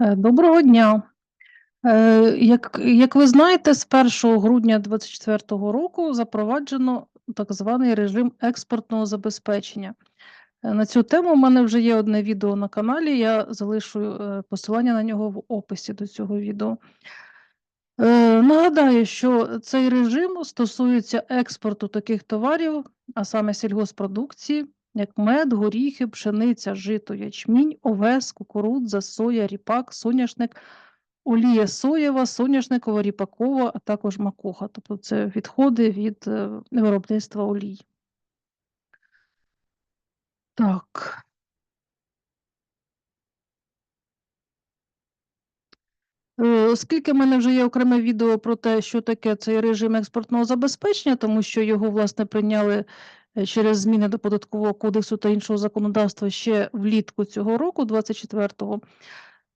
Е, Доброго дня. Е, Як, як ви знаєте, з 1 грудня 2024 року запроваджено так званий режим експортного забезпечення. Е, На цю тему у мене вже є одне відео на каналі. Я залишу посилання на нього в описі до цього відео. Нагадаю, що цей режим стосується експорту таких товарів, а саме сільгоспродукції, як мед, горіхи, пшениця, жито, ячмінь, овес, кукурудза, соя, ріпак, соняшник, олія соєва, соняшникова, ріпакова, а також макуха. Тобто це відходи від е, виробництва олій. Так. Е, Оскільки в мене вже є окреме відео про те, що таке цей режим експортного забезпечення, тому що його, власне, прийняли через зміни до податкового кодексу та іншого законодавства ще влітку цього року, 24-го,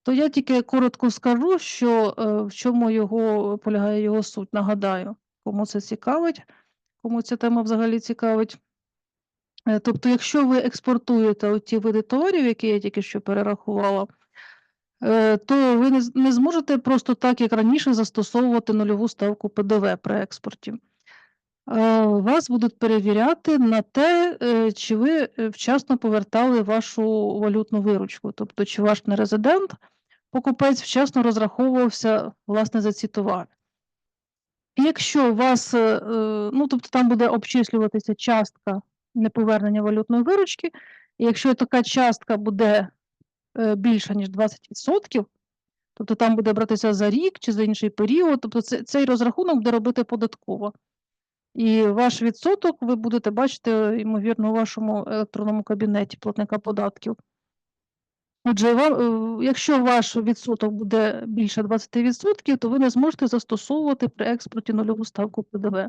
то я тільки коротко скажу, що е, в чому його полягає його суть. Нагадаю, кому це цікавить, кому ця тема взагалі цікавить. Е, Тобто, якщо ви експортуєте ті види товарів, які я тільки що перерахувала, е, то ви не зможете просто так, як раніше, застосовувати нульову ставку ПДВ при експорті. Вас будуть перевіряти на те, е, чи ви е, вчасно повертали вашу валютну виручку, тобто, чи ваш нерезидент, покупець вчасно розраховувався власне за ці товари. Якщо у вас, е, ну тобто там буде обчислюватися частка неповернення валютної виручки, і якщо така частка буде більша, ніж 20%, тобто там буде братися за рік чи за інший період, тобто цей розрахунок буде робити податково. І ваш відсоток ви будете бачити, ймовірно, у вашому електронному кабінеті платника податків. Отже, вам, е, якщо ваш відсоток буде більше 20%, то ви не зможете застосовувати при експорті нульову ставку ПДВ.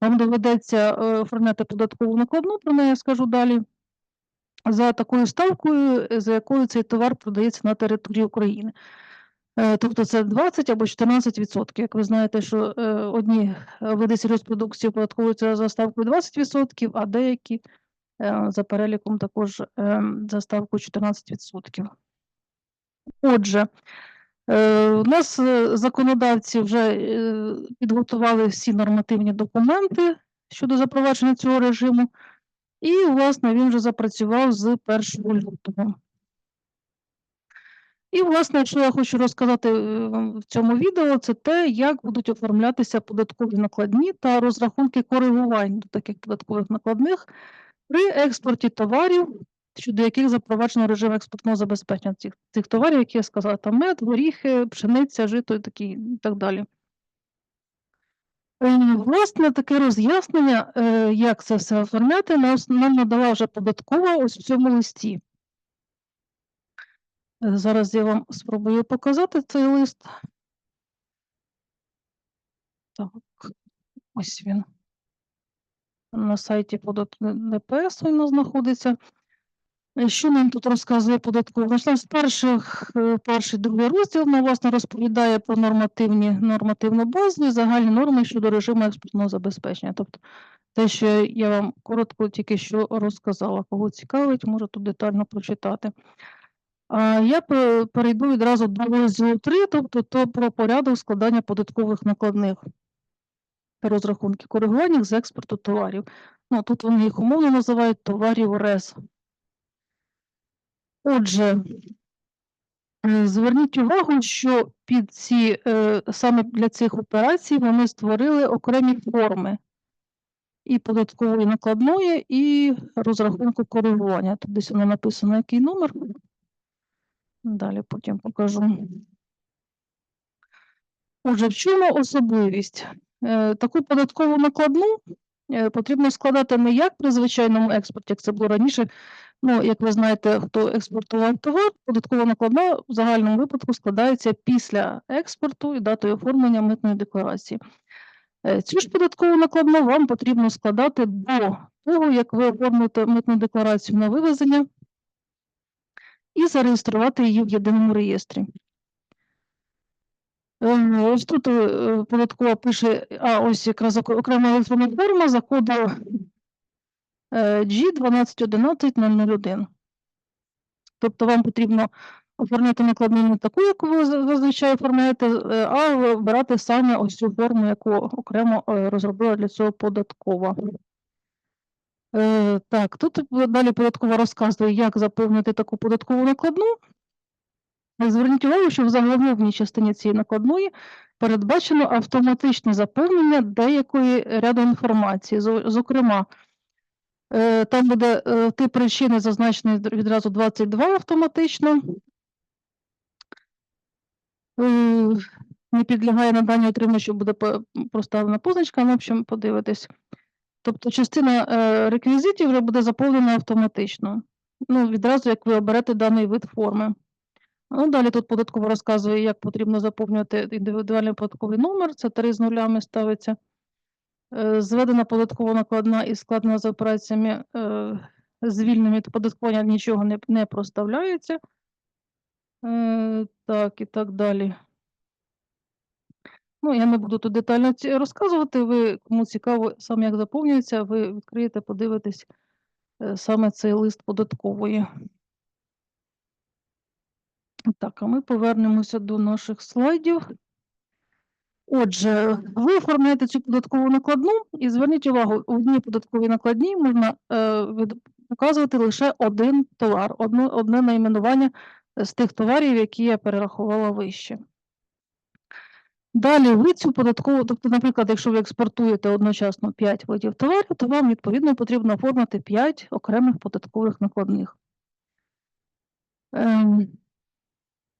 Вам доведеться е, оформляти податкову накладну, про неї я скажу далі, за такою ставкою, за якою цей товар продається на території України. Е, Тобто це 20 або 14%. Як ви знаєте, що е, одні види сільгоспродукції оподатковуються за ставкою 20%, а деякі е, за переліком також за ставкою 14%. Отже, у нас законодавці вже підготували всі нормативні документи щодо запровадження цього режиму, і, власне, він вже запрацював з 1 лютого. І, власне, що я хочу розказати е, вам в цьому відео, це те, як будуть оформлятися податкові накладні та розрахунки коригувань до таких податкових накладних при експорті товарів, щодо яких запроваджено режим експортного забезпечення цих, цих товарів, які я сказала, там мед, горіхи, пшениця, жито і такі, і так далі. Е, Власне, таке роз'яснення, е, як це все оформляти, нам надала вже податкова ось в цьому листі. Е, Зараз я вам спробую показати цей лист. Так, ось він. На сайті подат- ДПС він знаходиться. Е, Що нам тут розказує податкова? З перших, е, перший другий розділ нам, власне, розповідає про нормативні, нормативну базу і загальні норми щодо режиму експортного забезпечення. Тобто те, що я вам коротко тільки що розказала. Кого цікавить, може тут детально прочитати. Я перейду відразу до розділу 3, тобто то про порядок складання податкових накладних розрахунки коригування з експорту товарів. Ну, тут вони їх умовно називають товарів РЕС. Отже, е, зверніть увагу, що під ці, е, саме для цих операцій вони створили окремі форми і податкової накладної, і розрахунку коригування. Тут десь воно написано, який номер. Далі потім покажу. Отже, в чому особливість? Е, Таку податкову накладну е, потрібно складати не як при звичайному експорті, як це було раніше. Ну, як ви знаєте, хто експортував товар, податкова накладна в загальному випадку складається після експорту і датою оформлення митної декларації. Е, Цю ж податкову накладну вам потрібно складати до того, як ви оформите митну декларацію на вивезення і зареєструвати її в єдиному реєстрі. Е, Ось тут е, податкова пише, а ось якраз окрема електронна форма за кодом е, G1211001. Тобто вам потрібно оформляти накладну не таку, яку ви зазвичай оформляєте, е, а вибирати саме ось цю форму, яку окремо е, розробила для цього податкова. Е, Так, тут далі податкова розказує, як заповнити таку податкову накладну. Зверніть увагу, що в заголовній частині цієї накладної передбачено автоматичне заповнення деякої ряду інформації. Зокрема, е, там буде е, тип причини зазначений відразу 22 автоматично. Е, Не підлягає наданню отримувачу, буде по- проставлена позначка, ну, в общем, подивитись. Тобто частина е, реквізитів вже буде заповнена автоматично. Ну, відразу, як ви оберете даний вид форми. Ну, далі тут податково розказує, як потрібно заповнювати індивідуальний податковий номер. Це три з нулями ставиться. Е, Зведена податкова накладна і складена за операціями е, звільнення від оподаткування нічого не, не проставляється. Е, так, і так далі. Ну, я не буду тут детально розказувати. Ви, кому цікаво, саме як заповнюється, ви відкриєте, подивитесь е, саме цей лист податкової. Так, а ми повернемося до наших слайдів. Отже, ви оформляєте цю податкову накладну і зверніть увагу, у одній податковій накладній можна е, показувати лише один товар, одне, одне найменування з тих товарів, які я перерахувала вище. Далі ви цю податкову, тобто, наприклад, якщо ви експортуєте одночасно 5 видів товарів, то вам відповідно потрібно оформити 5 окремих податкових накладних. Ем,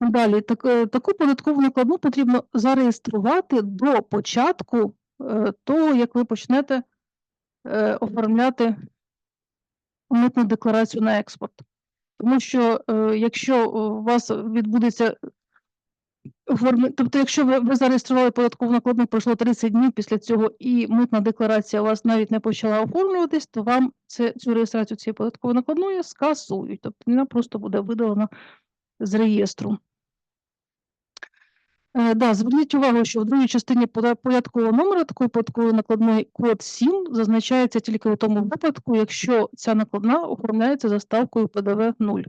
Далі, так, е, таку податкову накладну потрібно зареєструвати до початку е, того, як ви почнете е, оформляти митну декларацію на експорт. Тому що е, якщо у вас відбудеться оформи... тобто, якщо ви, ви зареєстрували податкову накладну, пройшло 30 днів після цього, і митна декларація у вас навіть не почала оформлюватись, то вам це, цю реєстрацію цієї податкової накладної скасують. Тобто вона просто буде видалена з реєстру. Е, да, зверніть увагу, що в другій частині порядкового номера такої податкової накладної код 7 зазначається тільки у тому випадку, якщо ця накладна оформляється за ставкою ПДВ 0.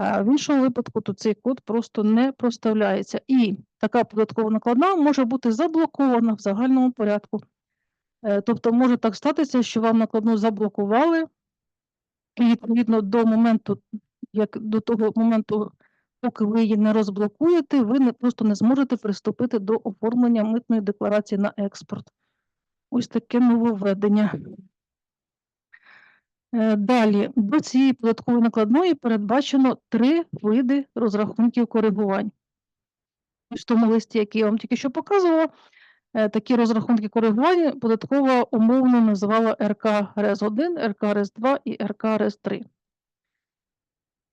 В іншому випадку то цей код просто не проставляється. І така податкова накладна може бути заблокована в загальному порядку. Е, Тобто може так статися, що вам накладну заблокували, і відповідно до моменту, як до того моменту, поки ви її не розблокуєте, ви не, просто не зможете приступити до оформлення митної декларації на експорт. Ось таке нововведення. Е, Далі, до цієї податкової накладної передбачено три види розрахунків коригувань. В тому листі, який я вам тільки що показувала, е, такі розрахунки коригування податкова умовно називала РК РЕС-1, РК РЕС-2 і РК РЕС-3.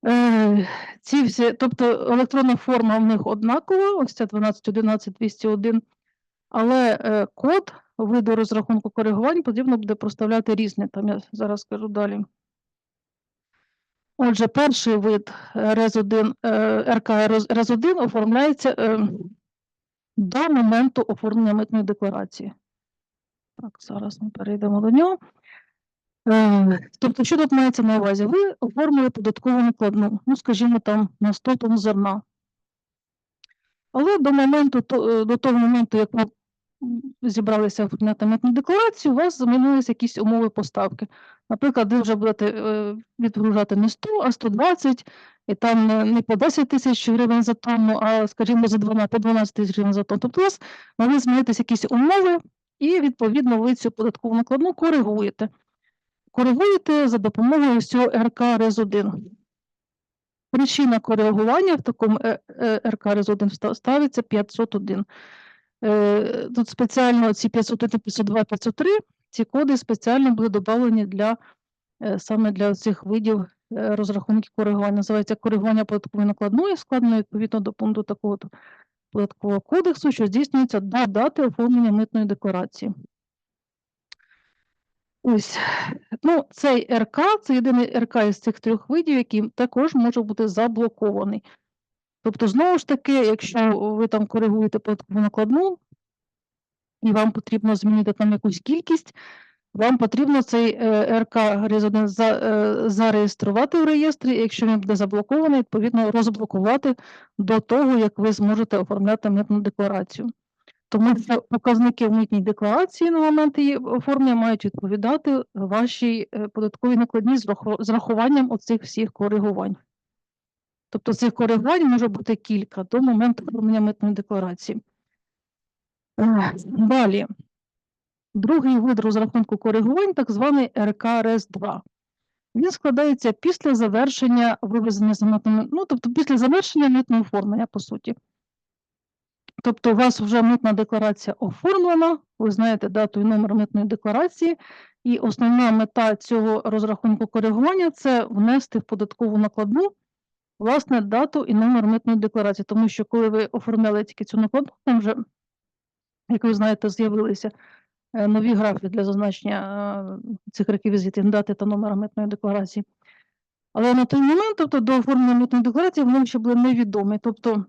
Е, Ці всі, тобто електронна форма в них однакова, ось ця 12.11.201, але код виду розрахунку коригувань потрібно буде проставляти різний, там я зараз скажу далі. Отже, перший вид е, РЕЗ-1, е, РК РЕЗ-1 оформляється е, до моменту оформлення митної декларації. Так, зараз ми перейдемо до нього. Е, Тобто, що тут мається на увазі? Ви оформили податкову накладну, ну, скажімо, там на 100 тонн зерна. Але до моменту, до того моменту, як ви зібралися оформляти митну декларацію, у вас змінилися якісь умови поставки. Наприклад, ви вже будете е, відгружати не 100, а 120, і там не, по 10 тисяч гривень за тонну, а, скажімо, за 12, по 12 тисяч гривень за тонну. Тобто у вас могли змінитися якісь умови, і відповідно ви цю податкову накладну коригуєте. Коригуєте за допомогою цього РК РЕЗ-1. Причина коригування в такому е, е, РК РЕЗ-1 ста- ставиться 501. Е, Тут спеціально ці 501, 502, 503, ці коди спеціально були додавлені для е, саме для цих видів е, розрахунків коригування. Називається коригування податкової накладної, складено відповідно до пункту такого податкового кодексу, що здійснюється до дати оформлення митної декларації. Ось, ну, цей РК, це єдиний РК із цих трьох видів, який також може бути заблокований. Тобто, знову ж таки, якщо ви там коригуєте податкову накладну, і вам потрібно змінити там якусь кількість, вам потрібно цей е, РК е, зареєструвати в реєстрі, і якщо він буде заблокований, відповідно розблокувати до того, як ви зможете оформляти митну декларацію. Тому що показники в митній декларації на момент її оформлення мають відповідати вашій е, податковій накладній з рахуванням оцих всіх коригувань. Тобто цих коригувань може бути кілька до моменту оформлення митної декларації. Е, Далі. Другий вид розрахунку коригувань, так званий РК РС-2. Він складається після завершення вивезення за митним, ну, тобто після завершення митного оформлення, по суті. Тобто у вас вже митна декларація оформлена, ви знаєте дату і номер митної декларації, і основна мета цього розрахунку коригування це внести в податкову накладну власне дату і номер митної декларації, тому що коли ви оформляли тільки цю накладну, там вже, як ви знаєте, з'явилися е, нові графи для зазначення е, цих реквізитів дати та номера митної декларації. Але на той момент, тобто до оформлення митної декларації, вони ще були невідомі. Тобто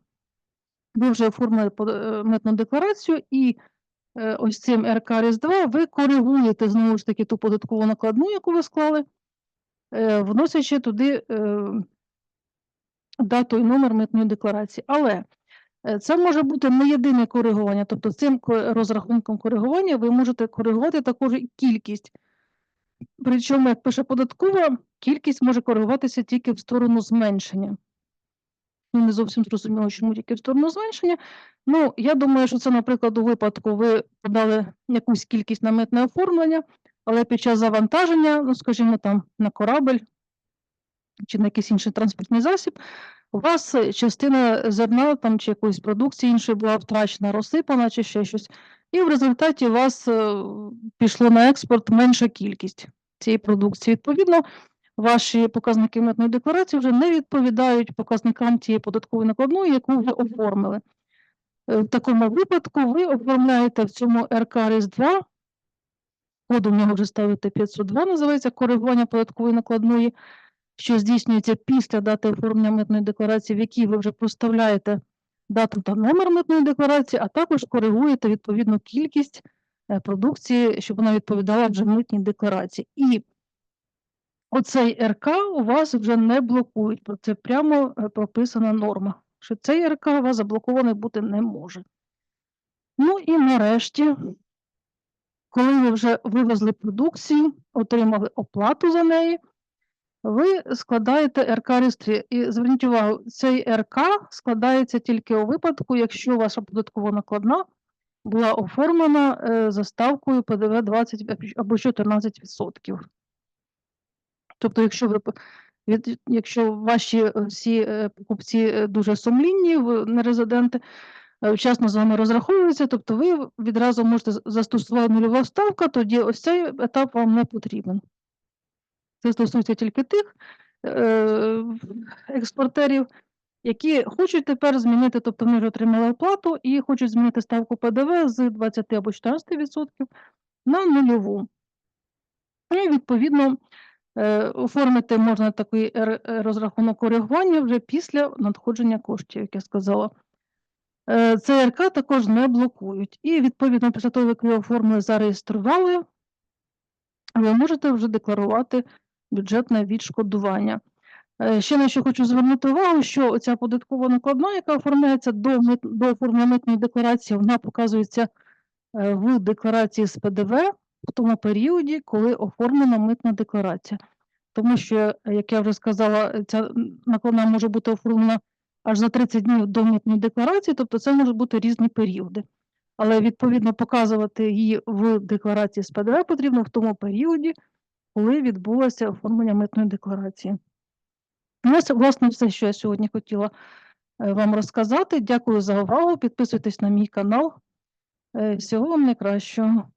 ви вже оформили е, митну декларацію, і ось цим РК РС-2 ви коригуєте знову ж таки ту податкову накладну, яку ви склали, вносячи туди дату і номер митної декларації. Але е, це може бути не єдине коригування, тобто цим розрахунком коригування ви можете коригувати також і кількість. Причому, як пише податкова, кількість може коригуватися тільки в сторону зменшення. Ну, не зовсім зрозуміло, чому тільки в сторону зменшення. Ну, я думаю, що це, наприклад, у випадку ви подали якусь кількість на митне оформлення, але під час завантаження, ну, скажімо, там на корабель чи на якийсь інший транспортний засіб, у вас е, частина зерна там чи якоїсь продукції іншої була втрачена, розсипана чи ще щось. І в результаті у вас е, пішло на експорт менша кількість цієї продукції. Відповідно, ваші показники митної декларації вже не відповідають показникам тієї податкової накладної, яку ви оформили. Е, В такому випадку ви оформляєте в цьому РК РС-2, код у нього вже ставите 502, називається коригування податкової накладної, що здійснюється після дати оформлення митної декларації, в якій ви вже проставляєте дату та номер митної декларації, а також коригуєте відповідну кількість е, продукції, щоб вона відповідала вже митній декларації. І оцей РК у вас вже не блокують, про це прямо е, прописана норма, що цей РК у вас заблокований бути не може. Ну і нарешті, коли ви вже вивезли продукцію, отримали оплату за неї, ви складаєте РК реєстрі. І зверніть увагу, цей РК складається тільки у випадку, якщо ваша податкова накладна була оформлена е, за ставкою ПДВ 20 або 14%. Тобто, якщо ви якщо ваші е, всі е, покупці дуже сумлінні, не резиденти, вчасно з вами розраховуються, тобто ви відразу можете застосувати нульова ставка, тоді ось цей етап вам не потрібен. Це стосується тільки тих е, експортерів, які хочуть тепер змінити, тобто вони вже отримали оплату і хочуть змінити ставку ПДВ з 20 або 14% на нульову. І відповідно е, оформити можна такий розрахунок коригування вже після надходження коштів, як я сказала. Е, ЦРК також не блокують. І відповідно після того, як ви оформили, зареєстрували, ви можете вже декларувати бюджетне відшкодування. Е, Ще на що хочу звернути увагу, що ця податкова накладна, яка оформляється до, мит, до оформлення митної декларації, вона показується е, в декларації з ПДВ в тому періоді, коли оформлена митна декларація. Тому що, е, як я вже сказала, ця накладна може бути оформлена аж за 30 днів до митної декларації, тобто це можуть бути різні періоди. Але відповідно показувати її в декларації з ПДВ потрібно в тому періоді, коли відбулося оформлення митної декларації. Ну, Ось, власне, все, що я сьогодні хотіла е, вам розказати. Дякую за увагу. Підписуйтесь на мій канал. Е, Всього вам найкращого.